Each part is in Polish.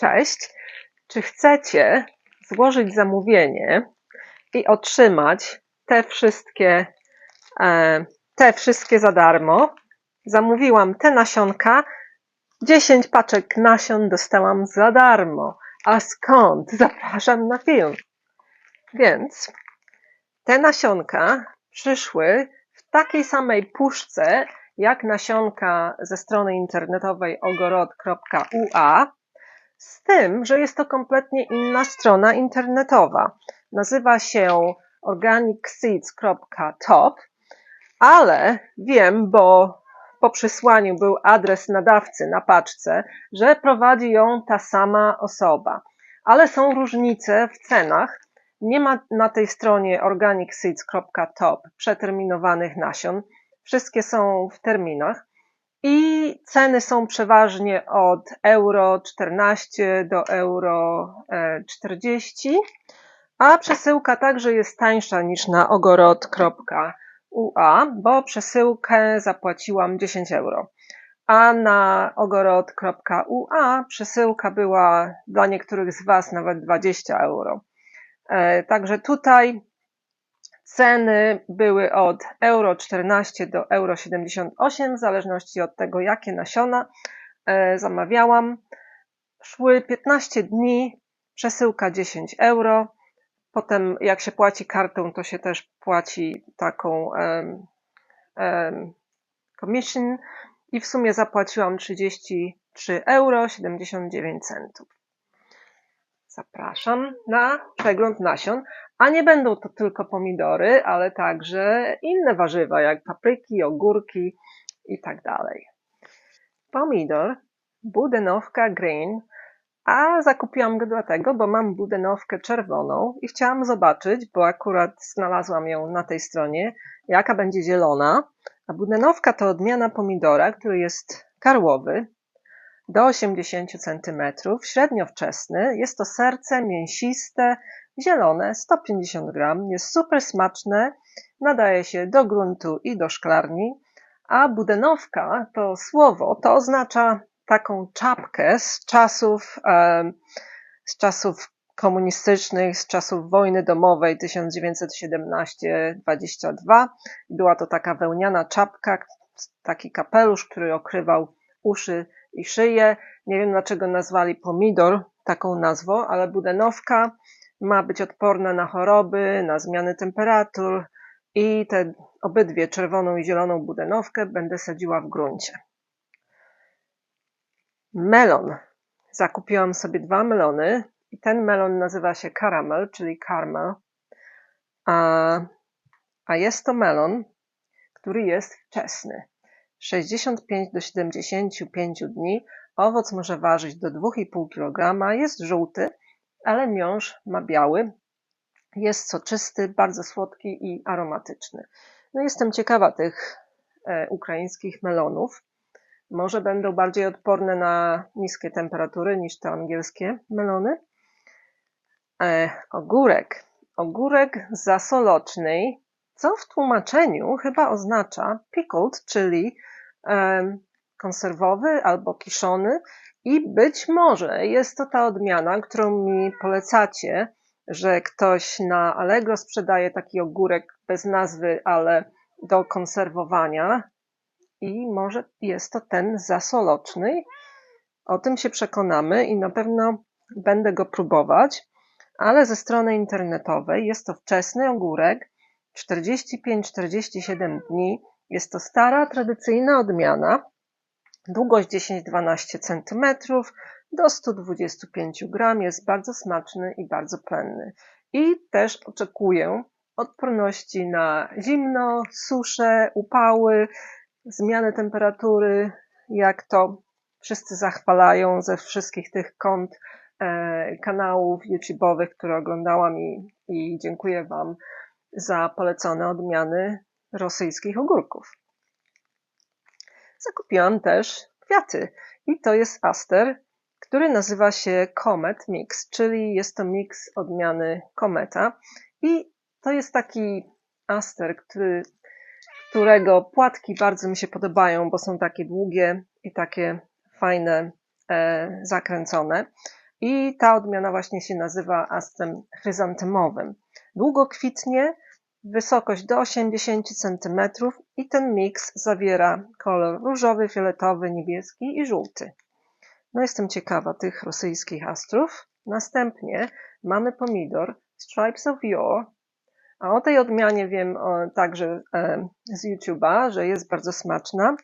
Cześć. Czy chcecie złożyć zamówienie i otrzymać te wszystkie, e, te wszystkie za darmo? Zamówiłam te nasionka. 10 paczek nasion dostałam za darmo. A skąd? Zapraszam na film. Więc te nasionka przyszły w takiej samej puszce jak nasionka ze strony internetowej ogorod.ua z tym, że jest to kompletnie inna strona internetowa. Nazywa się organicseeds.top, ale wiem, bo po przysłaniu był adres nadawcy na paczce, że prowadzi ją ta sama osoba. Ale są różnice w cenach. Nie ma na tej stronie organicseeds.top przeterminowanych nasion. Wszystkie są w terminach i ceny są przeważnie od euro 14 do euro 40, a przesyłka także jest tańsza niż na ogorod.ua, bo przesyłkę zapłaciłam 10 euro. A na ogorod.ua przesyłka była dla niektórych z Was nawet 20 euro. E, także tutaj Ceny były od euro 14 do euro 78, w zależności od tego, jakie nasiona e, zamawiałam. Szły 15 dni, przesyłka 10 euro. Potem, jak się płaci kartą, to się też płaci taką um, um, commission i w sumie zapłaciłam 33 euro 79 centów. Zapraszam na przegląd nasion, a nie będą to tylko pomidory, ale także inne warzywa, jak papryki, ogórki i tak. Pomidor, budenowka green, a zakupiłam go dlatego, bo mam budenowkę czerwoną i chciałam zobaczyć, bo akurat znalazłam ją na tej stronie, jaka będzie zielona. A budenowka to odmiana pomidora, który jest karłowy, do 80 cm, średnio wczesny. Jest to serce mięsiste, zielone, 150 g. Jest super smaczne, nadaje się do gruntu i do szklarni. A budenowka to słowo, to oznacza taką czapkę z czasów, z czasów komunistycznych, z czasów wojny domowej 1917-22. Była to taka wełniana czapka, taki kapelusz, który okrywał uszy i szyję. Nie wiem dlaczego nazwali pomidor taką nazwą, ale budenowka ma być odporna na choroby, na zmiany temperatur i te obydwie czerwoną i zieloną budenowkę będę sadziła w gruncie. Melon. Zakupiłam sobie dwa melony i ten melon nazywa się caramel, czyli caramel. A, a jest to melon, który jest wczesny. 65 do 75 dni. Owoc może ważyć do 2,5 kg. Jest żółty, ale miąższ ma biały. Jest soczysty, bardzo słodki i aromatyczny. No jestem ciekawa tych e, ukraińskich melonów. Może będą bardziej odporne na niskie temperatury niż te angielskie melony. E, ogórek. Ogórek zasoloczny co w tłumaczeniu chyba oznacza pickled, czyli konserwowy albo kiszony i być może jest to ta odmiana, którą mi polecacie, że ktoś na Allegro sprzedaje taki ogórek bez nazwy, ale do konserwowania i może jest to ten zasoloczny. O tym się przekonamy i na pewno będę go próbować, ale ze strony internetowej jest to wczesny ogórek, 45-47 dni. Jest to stara, tradycyjna odmiana. Długość 10-12 cm do 125 g. Jest bardzo smaczny i bardzo plenny. I też oczekuję odporności na zimno, susze, upały, zmianę temperatury, jak to wszyscy zachwalają ze wszystkich tych kont e, kanałów YouTube'owych, które oglądałam i, i dziękuję Wam za polecone odmiany rosyjskich ogórków. Zakupiłam też kwiaty i to jest aster, który nazywa się Comet Mix, czyli jest to mix odmiany kometa i to jest taki aster, który, którego płatki bardzo mi się podobają, bo są takie długie i takie fajne, e, zakręcone. i ta odmiana właśnie się nazywa astrem chryzantemowym. Długo kwitnie, wysokość do 80 cm i ten miks zawiera kolor różowy, fioletowy, niebieski i żółty. No jestem ciekawa tych rosyjskich astrów. Następnie mamy pomidor Stripes of Yore, a o tej odmianie wiem także e, z YouTube'a, że jest bardzo smaczna.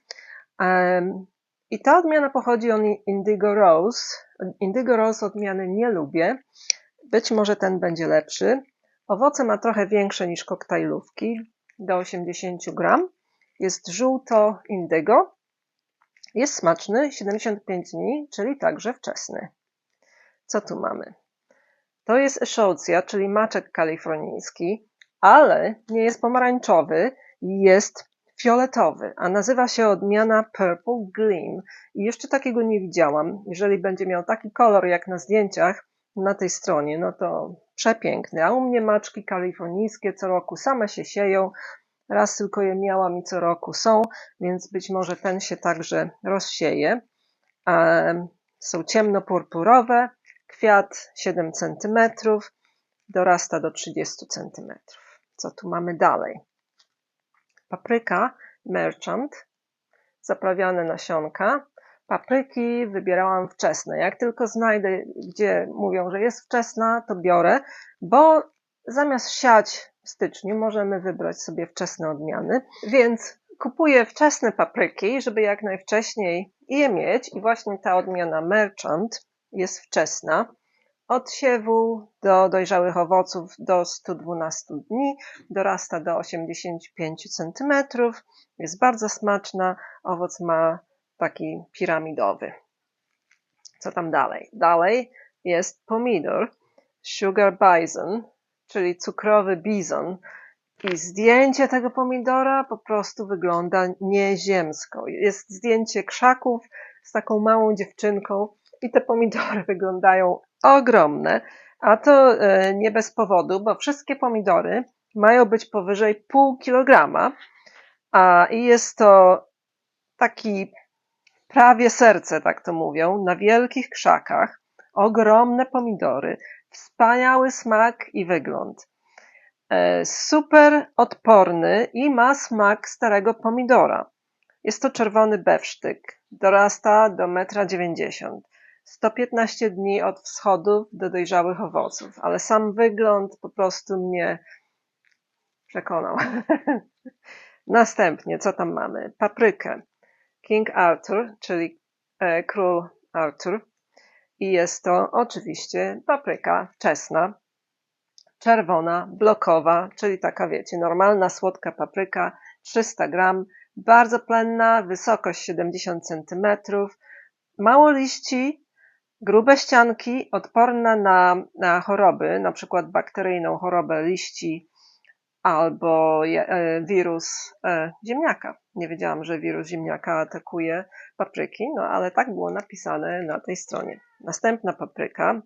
E, I ta odmiana pochodzi od Indigo Rose. Indigo Rose odmiany nie lubię. Być może ten będzie lepszy. Owoce ma trochę większe niż koktajlówki, do 80 gram. Jest żółto indygo. Jest smaczny, 75 dni, czyli także wczesny. Co tu mamy? To jest Eschocia, czyli maczek kalifornijski, ale nie jest pomarańczowy, jest fioletowy, a nazywa się odmiana Purple Gleam. I jeszcze takiego nie widziałam. Jeżeli będzie miał taki kolor jak na zdjęciach na tej stronie, no to przepiękny. A u mnie maczki kalifornijskie co roku same się sieją. Raz tylko je miałam i co roku są, więc być może ten się także rozsieje. Są ciemno-purpurowe, kwiat 7 cm, dorasta do 30 cm. Co tu mamy dalej? Papryka Merchant, zaprawiane nasionka. Papryki wybierałam wczesne. Jak tylko znajdę, gdzie mówią, że jest wczesna, to biorę, bo zamiast siać w styczniu, możemy wybrać sobie wczesne odmiany. Więc kupuję wczesne papryki, żeby jak najwcześniej je mieć. I właśnie ta odmiana Merchant jest wczesna. Od siewu do dojrzałych owoców do 112 dni, dorasta do 85 cm, jest bardzo smaczna. Owoc ma taki piramidowy. Co tam dalej? Dalej jest pomidor, sugar bison, czyli cukrowy bizon. I zdjęcie tego pomidora po prostu wygląda nieziemsko. Jest zdjęcie krzaków z taką małą dziewczynką i te pomidory wyglądają ogromne, a to e, nie bez powodu, bo wszystkie pomidory mają być powyżej pół kilograma, a i jest to taki prawie serce, tak to mówią, na wielkich krzakach, ogromne pomidory, wspaniały smak i wygląd. E, super odporny i ma smak starego pomidora. Jest to czerwony bewsztyk. Dorasta do 1,90 m. 115 dni od wschodów do dojrzałych owoców, ale sam wygląd po prostu mnie przekonał. Następnie, co tam mamy? Paprykę. King Arthur, czyli e, król Arthur. I jest to oczywiście papryka wczesna, czerwona, blokowa, czyli taka wiecie, normalna słodka papryka, 300 gram, bardzo plenna, wysokość 70 cm, mało liści, grube ścianki, odporna na, na choroby, na przykład bakteryjną chorobę liści albo e, wirus e, ziemniaka. Nie wiedziałam, że wirus ziemniaka atakuje papryki, no ale tak było napisane na tej stronie. Następna papryka,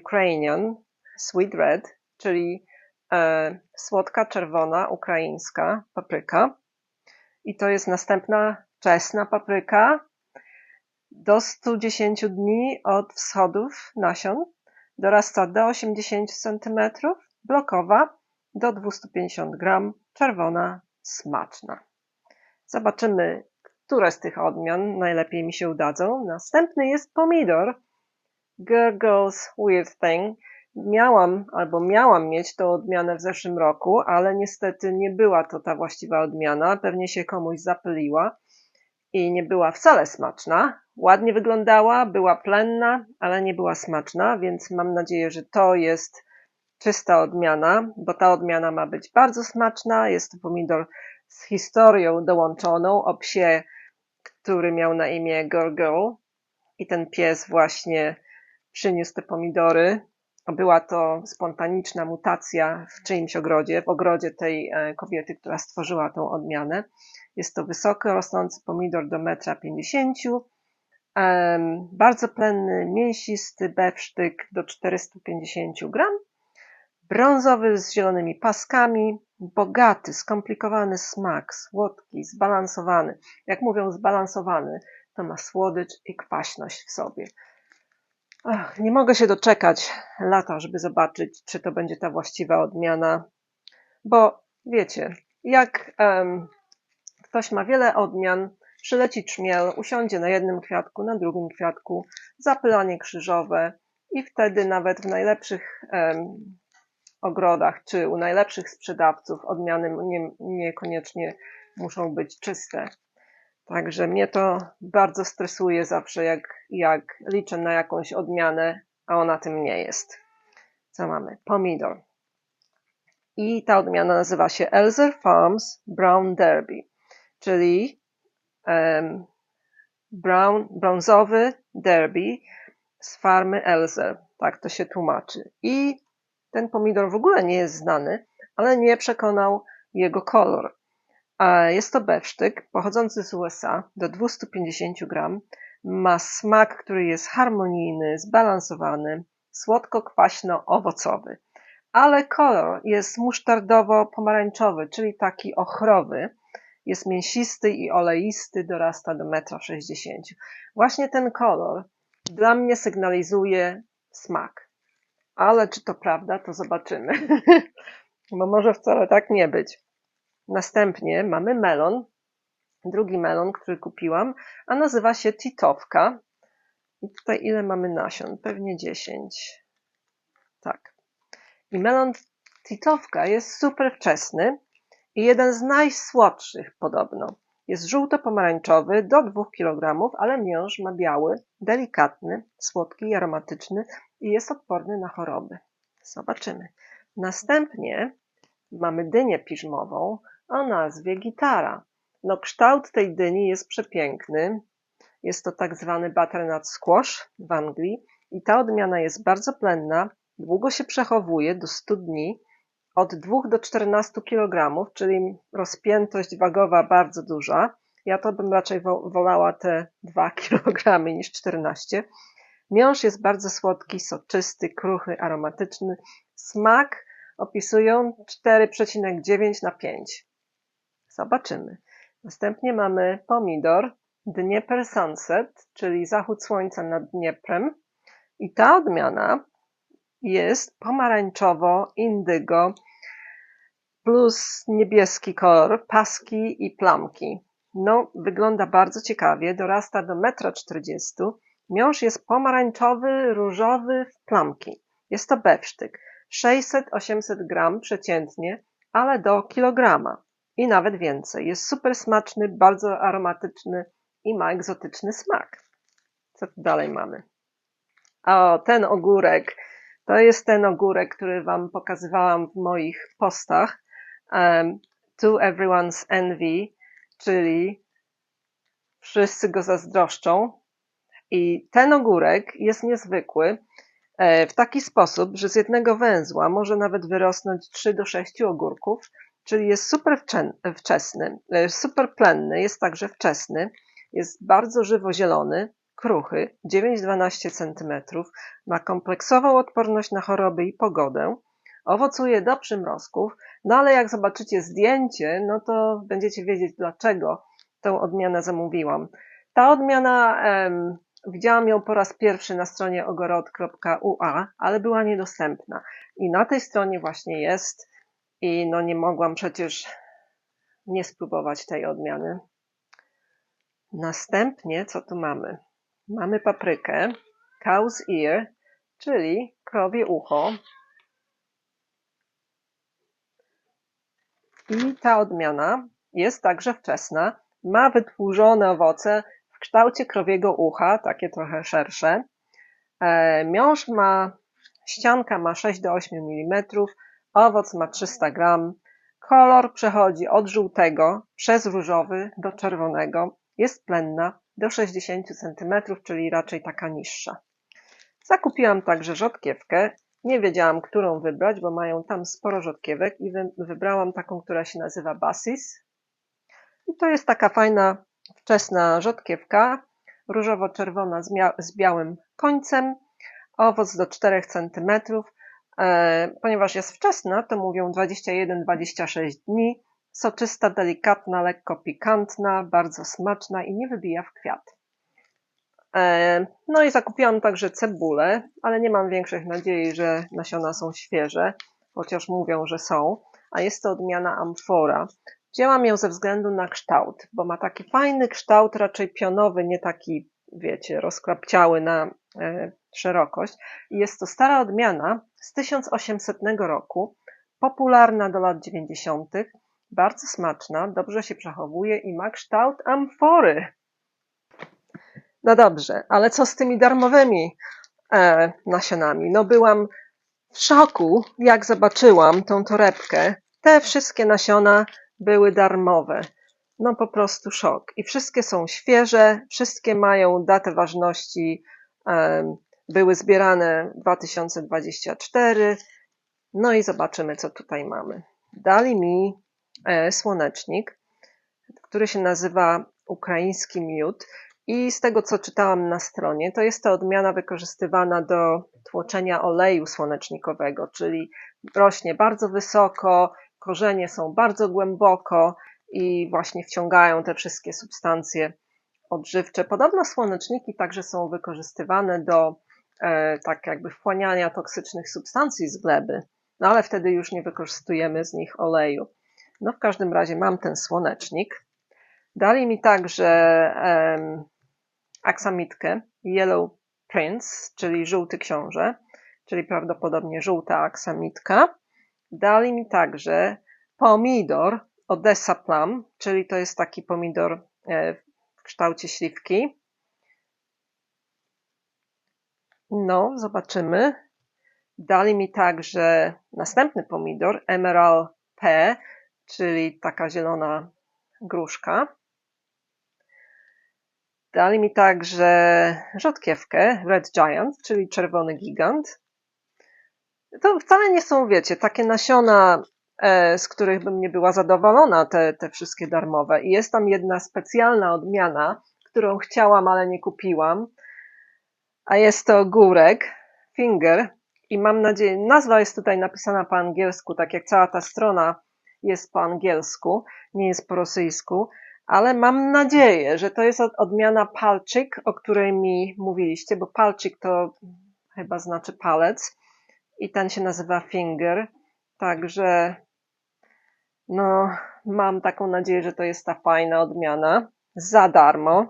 Ukrainian Sweet Red, czyli e, słodka czerwona ukraińska papryka. I to jest następna wczesna papryka, do 110 dni od wschodów nasion, dorasta do 80 cm, blokowa do 250 gram, czerwona, smaczna. Zobaczymy, które z tych odmian najlepiej mi się udadzą. Następny jest pomidor. Gurgles Weird Thing. Miałam albo miałam mieć tą odmianę w zeszłym roku, ale niestety nie była to ta właściwa odmiana. Pewnie się komuś zapyliła i nie była wcale smaczna. Ładnie wyglądała, była plenna, ale nie była smaczna, więc mam nadzieję, że to jest czysta odmiana, bo ta odmiana ma być bardzo smaczna. Jest to pomidor z historią dołączoną o psie, który miał na imię Gorgo i ten pies właśnie przyniósł te pomidory. Była to spontaniczna mutacja w czyimś ogrodzie, w ogrodzie tej e, kobiety, która stworzyła tą odmianę. Jest to wysoko rosnący pomidor do 1,50 m. Bardzo plenny, mięsisty bewsztyk do 450 gram. Brązowy z zielonymi paskami. Bogaty, skomplikowany smak, słodki, zbalansowany. Jak mówią zbalansowany, to ma słodycz i kwaśność w sobie. Ach, nie mogę się doczekać lata, żeby zobaczyć, czy to będzie ta właściwa odmiana. Bo wiecie, jak um, ktoś ma wiele odmian, przyleci czmiel, usiądzie na jednym kwiatku, na drugim kwiatku, zapylanie krzyżowe i wtedy nawet w najlepszych um, ogrodach czy u najlepszych sprzedawców odmiany nie, niekoniecznie muszą być czyste. Także mnie to bardzo stresuje zawsze, jak, jak liczę na jakąś odmianę, a ona tym nie jest. Co mamy? Pomidor. I ta odmiana nazywa się Elzer Farms Brown Derby, czyli um, brown, brązowy derby z farmy Elzer. Tak to się tłumaczy. I ten pomidor w ogóle nie jest znany, ale nie przekonał jego kolor. Jest to bewsztyk pochodzący z USA do 250 gram. Ma smak, który jest harmonijny, zbalansowany, słodko-kwaśno-owocowy. Ale kolor jest musztardowo-pomarańczowy, czyli taki ochrowy. Jest mięsisty i oleisty, dorasta do 1,60 m. Właśnie ten kolor dla mnie sygnalizuje smak. Ale czy to prawda, to zobaczymy. Bo może wcale tak nie być. Następnie mamy melon, drugi melon, który kupiłam, a nazywa się titowka. I tutaj ile mamy nasion? Pewnie 10. Tak. I melon titowka jest super wczesny i jeden z najsłodszych podobno. Jest żółto-pomarańczowy do 2 kg, ale miąższ ma biały, delikatny, słodki i aromatyczny i jest odporny na choroby. Zobaczymy. Następnie mamy dynię piżmową, o nazwie gitara. No, kształt tej dyni jest przepiękny. Jest to tak zwany butternut squash w Anglii i ta odmiana jest bardzo plenna, długo się przechowuje do 100 dni, od 2 do 14 kg, czyli rozpiętość wagowa bardzo duża. Ja to bym raczej wolała te 2 kg niż 14. Miąższ jest bardzo słodki, soczysty, kruchy, aromatyczny. Smak opisują 4,9 na 5. Zobaczymy. Następnie mamy pomidor Dnieper Sunset, czyli zachód słońca nad Dnieprem. I ta odmiana jest pomarańczowo-indygo plus niebieski kolor, paski i plamki. No, wygląda bardzo ciekawie, dorasta do 1,40 m. Miąższ jest pomarańczowy, różowy w plamki. Jest to bewsztyk. 600-800 gram przeciętnie, ale do kilograma i nawet więcej. Jest super smaczny, bardzo aromatyczny i ma egzotyczny smak. Co tu dalej mamy? O, ten ogórek. To jest ten ogórek, który Wam pokazywałam w moich postach. Um, to everyone's envy, czyli wszyscy go zazdroszczą. I ten ogórek jest niezwykły e, w taki sposób, że z jednego węzła może nawet wyrosnąć 3 do 6 ogórków czyli jest super wczesny, e, super plenny, jest także wczesny, jest bardzo żywo-zielony, kruchy, 9-12 cm, ma kompleksową odporność na choroby i pogodę, owocuje do przymrozków, no ale jak zobaczycie zdjęcie, no to będziecie wiedzieć dlaczego tę odmianę zamówiłam. Ta odmiana, em, widziałam ją po raz pierwszy na stronie ogorod.ua, ale była niedostępna i na tej stronie właśnie jest i no nie mogłam przecież nie spróbować tej odmiany. Następnie, co tu mamy? Mamy paprykę, cow's ear, czyli krowie ucho. I ta odmiana jest także wczesna. Ma wydłużone owoce w kształcie krowiego ucha, takie trochę szersze. E, miąższ ma, ścianka ma 6 do 8 mm, Owoc ma 300 gram. Kolor przechodzi od żółtego przez różowy do czerwonego. Jest plenna do 60 cm, czyli raczej taka niższa. Zakupiłam także rzodkiewkę. Nie wiedziałam, którą wybrać, bo mają tam sporo rzodkiewek i wybrałam taką, która się nazywa Basis. I to jest taka fajna, wczesna rzodkiewka, różowo-czerwona z białym końcem, owoc do 4 cm, E, ponieważ jest wczesna, to mówią 21-26 dni, soczysta, delikatna, lekko pikantna, bardzo smaczna i nie wybija w kwiat. E, No i zakupiłam także cebulę, ale nie mam większych nadziei, że nasiona są świeże, chociaż mówią, że są. A jest to odmiana amfora. Wzięłam ją ze względu na kształt, bo ma taki fajny kształt, raczej pionowy, nie taki, wiecie, rozklapciały na e, szerokość. Jest to stara odmiana z 1800 roku, popularna do lat 90., bardzo smaczna, dobrze się przechowuje i ma kształt amfory. No dobrze, ale co z tymi darmowymi e, nasionami? No byłam w szoku, jak zobaczyłam tą torebkę. Te wszystkie nasiona były darmowe. No po prostu szok. I wszystkie są świeże, wszystkie mają datę ważności, e, były zbierane 2024. No i zobaczymy, co tutaj mamy. Dali mi e, słonecznik, który się nazywa ukraiński miód. I z tego, co czytałam na stronie, to jest to odmiana wykorzystywana do tłoczenia oleju słonecznikowego, czyli rośnie bardzo wysoko, korzenie są bardzo głęboko i właśnie wciągają te wszystkie substancje odżywcze. Podobno słoneczniki także są wykorzystywane do e, tak jakby wchłaniania toksycznych substancji z gleby, no ale wtedy już nie wykorzystujemy z nich oleju. No w każdym razie mam ten słonecznik. Dali mi także aksamitkę Yellow Prince, czyli żółty książę, czyli prawdopodobnie żółta aksamitka. Dali mi także pomidor Odessa Plum, czyli to jest taki pomidor e, w kształcie śliwki. No, zobaczymy. Dali mi także następny pomidor Emerald P, czyli taka zielona gruszka. Dali mi także rzodkiewkę Red Giant, czyli czerwony gigant. To wcale nie są, wiecie, takie nasiona, e, z których bym nie była zadowolona, te, te wszystkie darmowe. I jest tam jedna specjalna odmiana, którą chciałam, ale nie kupiłam. A jest to górek, finger. I mam nadzieję, nazwa jest tutaj napisana po angielsku, tak jak cała ta strona jest po angielsku, nie jest po rosyjsku ale mam nadzieję, że to jest odmiana palczyk, o której mi mówiliście, bo palczyk to chyba znaczy palec i ten się nazywa finger, także no mam taką nadzieję, że to jest ta fajna odmiana za darmo.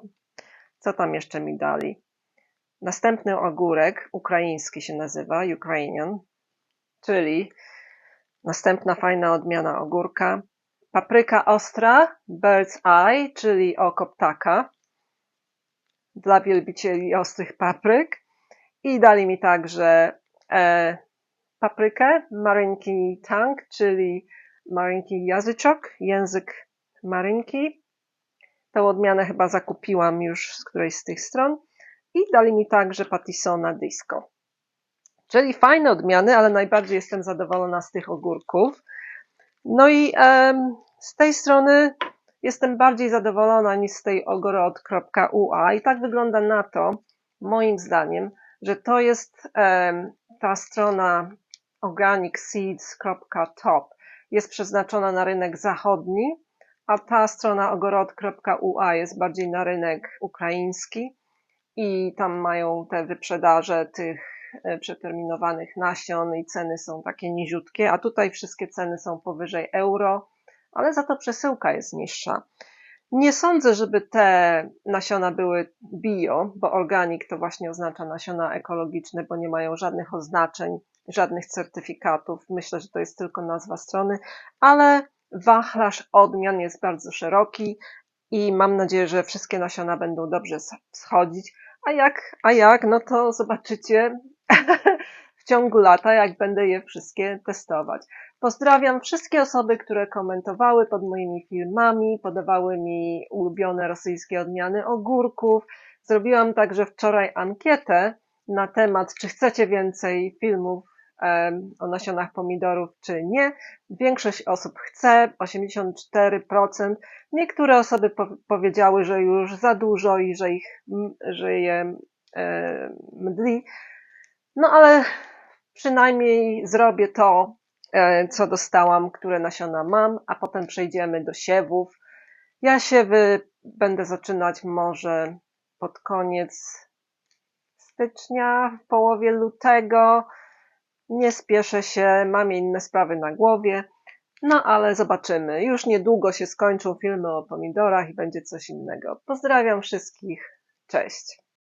Co tam jeszcze mi dali? Następny ogórek, ukraiński się nazywa, Ukrainian, czyli następna fajna odmiana ogórka. Papryka ostra, bird's eye, czyli oko ptaka, dla wielbicieli ostrych papryk. I dali mi także e, paprykę, marynki tang, czyli marynki jazyczok, język marynki. Tę odmianę chyba zakupiłam już z którejś z tych stron. I dali mi także patisona disco. Czyli fajne odmiany, ale najbardziej jestem zadowolona z tych ogórków. No i um, z tej strony jestem bardziej zadowolona niż z tej ogorod.ua i tak wygląda na to, moim zdaniem, że to jest ta strona organicseeds.top. Jest przeznaczona na rynek zachodni, a ta strona ogorod.ua jest bardziej na rynek ukraiński i tam mają te wyprzedaże tych E, przeterminowanych nasion i ceny są takie niziutkie, a tutaj wszystkie ceny są powyżej euro, ale za to przesyłka jest niższa. Nie sądzę, żeby te nasiona były bio, bo organic to właśnie oznacza nasiona ekologiczne, bo nie mają żadnych oznaczeń, żadnych certyfikatów. Myślę, że to jest tylko nazwa strony, ale wachlarz odmian jest bardzo szeroki i mam nadzieję, że wszystkie nasiona będą dobrze schodzić. A jak, a jak, no to zobaczycie w ciągu lata, jak będę je wszystkie testować. Pozdrawiam wszystkie osoby, które komentowały pod moimi filmami, podawały mi ulubione rosyjskie odmiany ogórków. Zrobiłam także wczoraj ankietę na temat, czy chcecie więcej filmów o nasionach pomidorów, czy nie. Większość osób chce, 84%. Niektóre osoby po powiedziały, że już za dużo i że ich, że je e, mdli. No ale przynajmniej zrobię to, co dostałam, które nasiona mam, a potem przejdziemy do siewów. Ja siewy będę zaczynać może pod koniec stycznia, w połowie lutego. Nie spieszę się, mam inne sprawy na głowie. No ale zobaczymy. Już niedługo się skończą filmy o pomidorach i będzie coś innego. Pozdrawiam wszystkich. Cześć.